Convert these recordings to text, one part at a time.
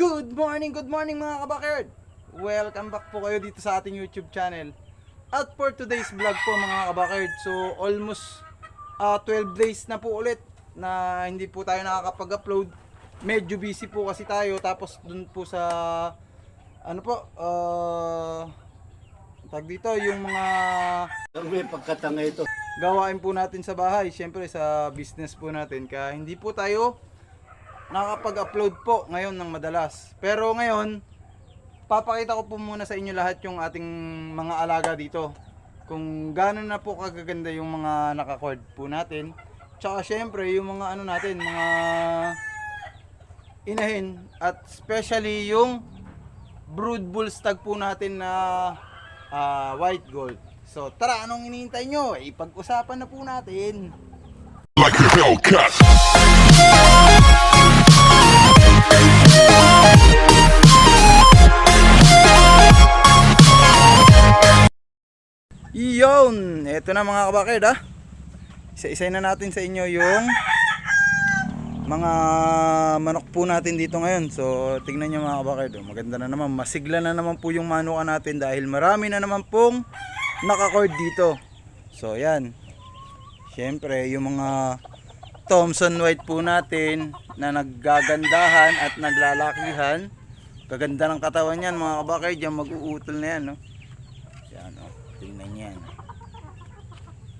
Good morning, good morning mga kabakerd! Welcome back po kayo dito sa ating YouTube channel. At for today's vlog po mga kabakerd, so almost ah, 12 days na po ulit na hindi po tayo nakakapag-upload. Medyo busy po kasi tayo tapos dun po sa ano po, ah tag dito yung mga May pagkatanga ito. gawain po natin sa bahay, syempre sa business po natin. Kaya hindi po tayo nakakapag-upload po ngayon ng madalas. Pero ngayon, papakita ko po muna sa inyo lahat yung ating mga alaga dito. Kung gaano na po kagaganda yung mga nakacord po natin. Tsaka syempre yung mga ano natin, mga inahin. At especially yung brood bull stag po natin na ah, white gold. So tara, anong iniintay nyo? Ipag-usapan na po natin. like a Hellcat. Iyon! Ito na mga kabakid ha. Isa-isay na natin sa inyo yung mga manok po natin dito ngayon. So, tingnan nyo mga kabakid. oh. Maganda na naman. Masigla na naman po yung manukan natin dahil marami na naman pong nakacord dito. So, yan. Siyempre, yung mga Thompson White po natin na naggagandahan at naglalakihan. Gaganda ng katawan yan mga kabakid. Yan mag-uutol na yan. No? Yan, oh. Tingnan yan.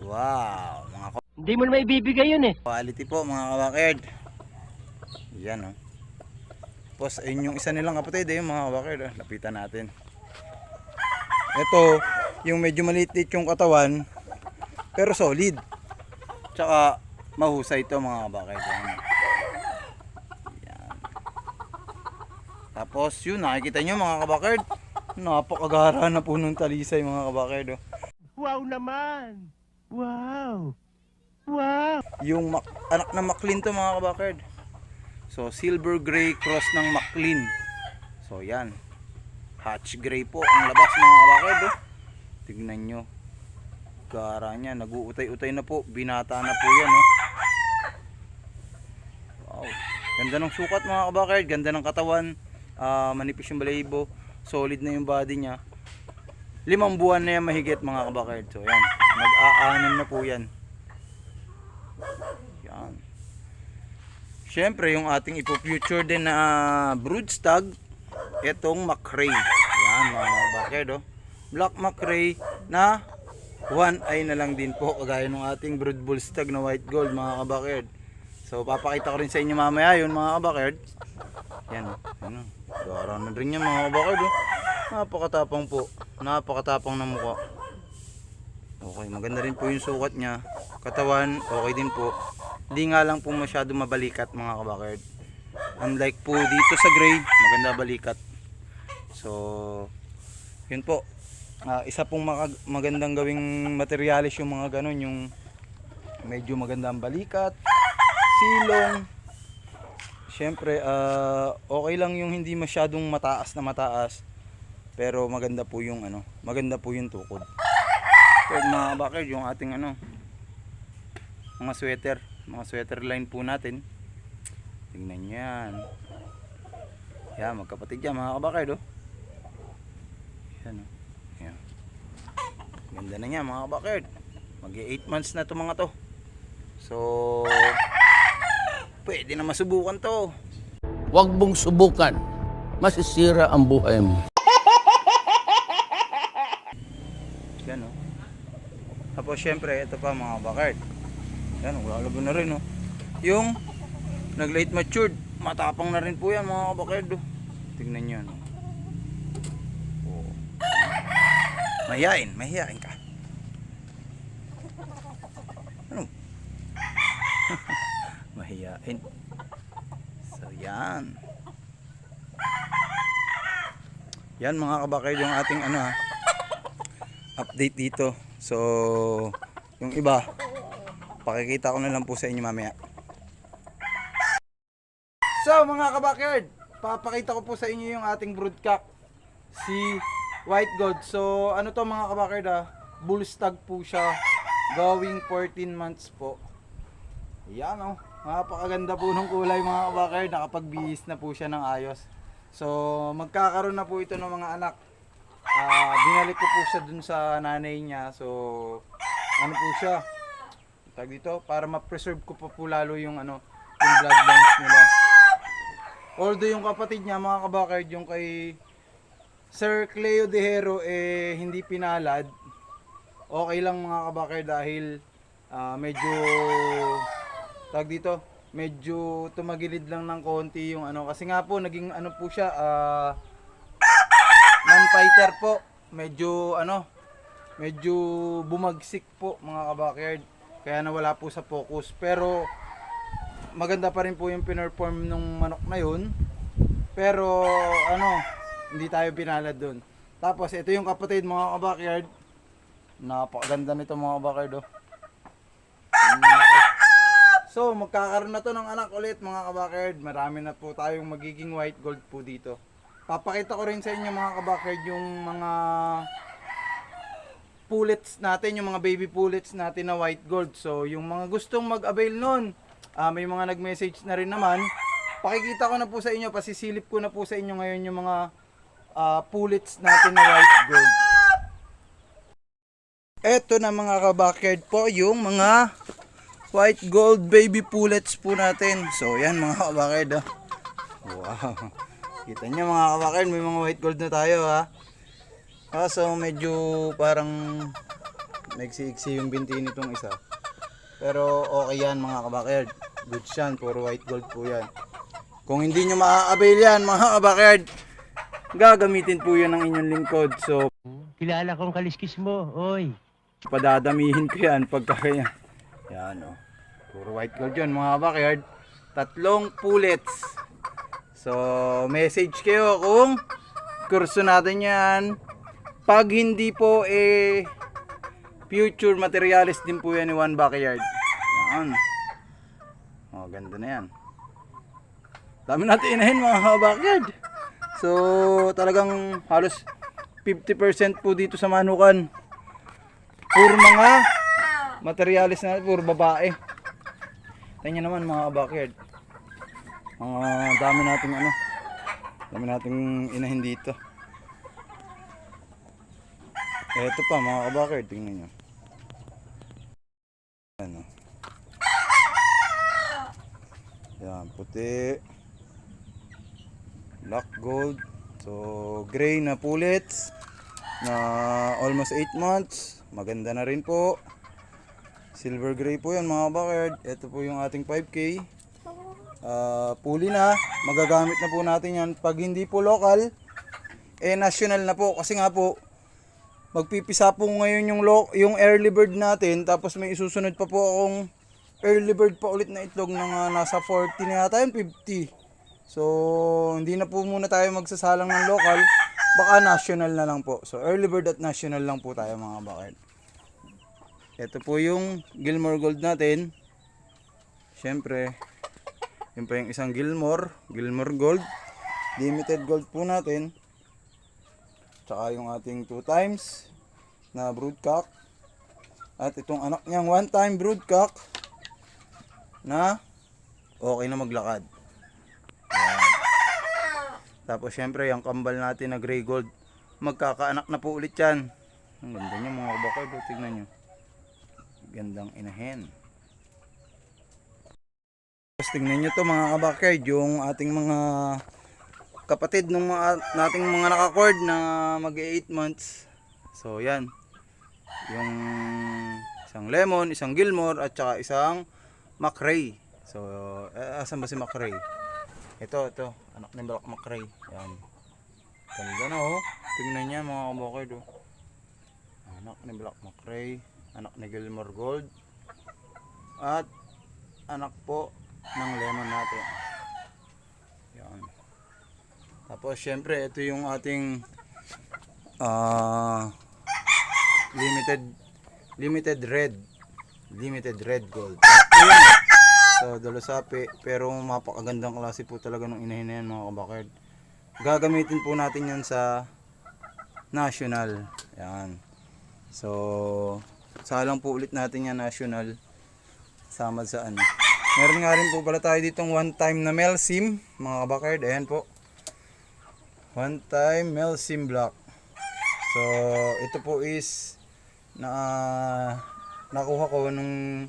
Wow, mga Hindi mo naman ibibigay yun eh. quality po mga kabakid. Yan, oh. Tapos, ayun yung isa nilang kapatid, eh, yung mga kabakid. Oh. Lapitan natin. Ito, yung medyo maliit yung katawan, pero solid. Tsaka, mahusay ito mga. Yan. Yan. Tapos, yun, nakikita nyo mga kabakid. Napakagara na po nung talisay mga kabakid. Oh. Wow naman! Wow! Wow! yung Mac- anak ng Maclean to mga kabakard. So silver gray cross ng Maclean. So yan. Hatch gray po ang labas mga kabakard. Oh. Tignan nyo. Gara niya. Nag-uutay-utay na po. Binata na po yan. Oh. Wow. Ganda ng sukat mga kabakard. Ganda ng katawan. Ah, manipis yung balahibo. Solid na yung body niya. Limang buwan na yan mahigit mga kabakard. So yan. Mag-aanim na po yan. Yan. Siyempre, yung ating ipo-future din na broodstag, itong McRae. Yan, mga baked, oh. Black McRae na one eye na lang din po, kagaya ng ating brood bull stag na white gold, mga kabakerd. So, papakita ko rin sa inyo mamaya yun, mga kabakerd. Yan, oh. Yan, oh. Gara na rin yan, mga kabakerd, oh. Napakatapang po. Napakatapang ng mukha. Okay, maganda rin po yung sukat niya. Katawan, okay din po. Hindi nga lang po masyado mabalikat mga kabakerd. Unlike po dito sa grade, maganda balikat. So, yun po. Ah, isa pong magandang gawing materialis yung mga ganun, yung medyo magandang balikat, silong. Siyempre, ah, okay lang yung hindi masyadong mataas na mataas. Pero maganda po yung ano, maganda po yung tukod. So, mga kabakerd, yung ating ano, mga sweater, mga sweater line po natin. Tingnan yan. Yan, magkapatid yan, mga kabakerd, oh. Yan, oh. Yan. Ganda na niya, mga kabakerd. Mag 8 months na to mga to. So, pwede na masubukan to. Huwag mong subukan. Masisira ang buhay mo. Yan, oh. Tapos, syempre, ito pa, mga kabakerd. Yan, lalaban na rin, oh. Yung nag-late matured, matapang na rin po yan, mga kabakerd, oh. Tingnan nyo. Oh. Mahihain, mahihain ka. Ano? mahihain. So, yan. Yan mga kabakerd yung ating ano ha, update dito. So, yung iba, pakikita ko na lang po sa inyo mamaya. So, mga kabakerd, papakita ko po sa inyo yung ating broodcock, si White Gold. So, ano to mga kabakerd ha, bull stag po siya, going 14 months po. Yan oh, napakaganda po ng kulay mga kabakerd, nakapagbihis na po siya ng ayos. So, magkakaroon na po ito ng mga anak. Ah, binalik ko po siya dun sa nanay niya. So, ano po siya? Tag dito, para ma-preserve ko pa po lalo yung ano, yung bloodlines nila. Although yung kapatid niya, mga kabakard, yung kay Sir Cleo De Hero, eh, hindi pinalad. Okay lang mga kabakard dahil ah, medyo, tag dito, medyo tumagilid lang ng konti yung ano. Kasi nga po, naging ano po siya, ah, non-fighter po. Medyo ano, medyo bumagsik po mga kabackyard. Kaya nawala po sa focus. Pero maganda pa rin po yung pinerform nung manok na yun. Pero ano, hindi tayo pinalad dun. Tapos ito yung kapatid mga kabackyard. Napakaganda nito mga kabackyard oh. Laki. So, magkakaroon na to ng anak ulit mga kabakerd. Marami na po tayong magiging white gold po dito. Papakita ko rin sa inyo mga kabakerd yung mga pullets natin, yung mga baby pullets natin na white gold. So, yung mga gustong mag-avail nun, ah, may mga nag-message na rin naman. Pakikita ko na po sa inyo, pasisilip ko na po sa inyo ngayon yung mga ah, pullets natin na white gold. Eto na mga kabakerd po, yung mga white gold baby pullets po natin. So, yan mga kabakerd. ah. Wow. Kita niyo mga kabakerd, may mga white gold na tayo ha. Kaso medyo parang nagsiiksi yung binti nitong isa. Pero okay yan mga kabakerd. Good yan, puro white gold po yan. Kung hindi nyo maa-avail yan mga kabakerd, gagamitin po yan ng inyong lingkod. So, Kilala kong kaliskis mo, oy. padadamihin ko yan pagka ganyan. Yan o. Puro white gold yun mga backyard. Tatlong pullets. So, message kayo kung kurso natin yan. Pag hindi po eh future materialist din po yan ni One Backyard. Yan. Oh, ganda na yan. Dami natin inahin mga backyard. So, talagang halos 50% po dito sa manukan. Puro mga materialis na puro babae. Tingnan naman mga backyard. Mga dami nating ano. Dami nating inahin dito. Ito pa mga kabakard, tingnan nyo. Ano. Yan, puti. Black gold. So, gray na pullets na almost 8 months. Maganda na rin po. Silver gray po yan mga bakard. Ito po yung ating 5K. Ah, puli na. Magagamit na po natin yan. Pag hindi po local, eh national na po. Kasi nga po, magpipisa po ngayon yung, lo- yung early bird natin. Tapos may isusunod pa po akong early bird pa ulit na itlog ng ah, nasa 40 na yata yun, 50. So, hindi na po muna tayo magsasalang ng local. Baka national na lang po. So, early bird at national lang po tayo mga bakard. Ito po yung Gilmore Gold natin. Siyempre, yun pa yung isang Gilmore, Gilmore Gold. Limited Gold po natin. Tsaka yung ating 2 times na broodcock. At itong anak niyang 1 time broodcock na okay na maglakad. Tapos syempre yung kambal natin na gray gold. Magkakaanak na po ulit yan. Ang ganda niya mga kabakay. Tignan nyo gandang inahin. Tapos tingnan nyo to mga kabakard, yung ating mga kapatid ng mga nating mga nakacord na mag 8 months. So yan. Yung isang lemon, isang gilmore at saka isang macray. So eh, asan ba si macray? Ito, ito, anak ni Black macray. Yan. Ganda na oh. Tingnan niya mga kabakard oh. Anak ni Black macray anak ni Gilmore Gold. At anak po ng lemon natin. Yan tapos syempre ito yung ating ah limited limited red. Limited red gold. So dalasapi pero mapakagandang klase po talaga ng inahin na yan mga kabakard gagamitin po natin yan sa national. Yan. So salang po ulit natin yan national sama sa ano meron nga rin po pala tayo ditong one time na male sim mga kabakard ayan po One time Melsim Block. So, ito po is na nakuha ko nung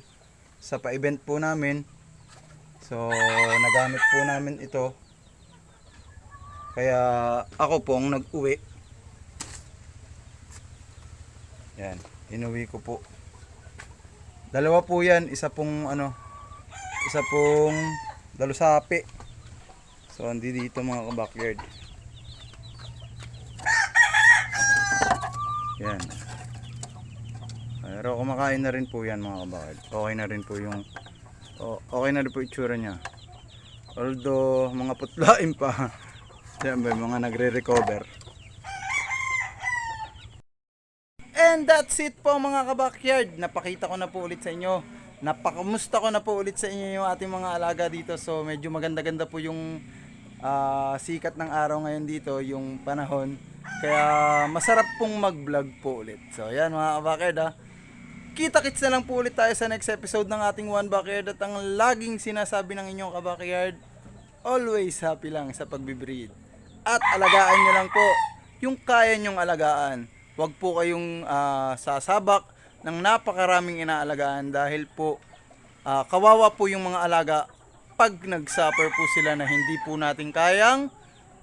sa pa-event po namin. So, nagamit po namin ito. Kaya ako po ang nag-uwi. Yan, inuwi ko po. Dalawa po yan, isa pong ano, isa pong dalusapi. So, andi dito mga ka-backyard. Yan. Pero kumakain na rin po yan mga kabakid. Okay na rin po yung o- okay na rin po itsura niya. Although mga putlain pa. Siyempre mga nagre-recover. And that's it po mga kabakyard. Napakita ko na po ulit sa inyo. Napakamusta ko na po ulit sa inyo yung ating mga alaga dito. So medyo maganda-ganda po yung ah, sikat ng araw ngayon dito, yung panahon. Kaya masarap pong mag-vlog po ulit. So yan mga kabakyard ha. Kita-kits na lang po ulit tayo sa next episode ng ating One Backyard at ang laging sinasabi ng inyong kabakyard, always happy lang sa pagbibreed. At alagaan nyo lang po yung kaya nyong alagaan. Huwag po kayong ah, sasabak ng napakaraming inaalagaan dahil po ah, kawawa po yung mga alaga pag nag-suffer po sila na hindi po natin kayang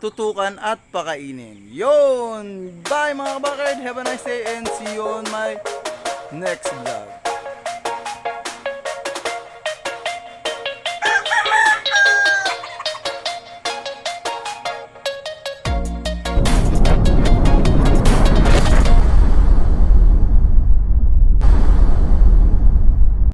tutukan at pakainin. Yon! Bye mga kabakard! Have a nice day and see you on my next vlog.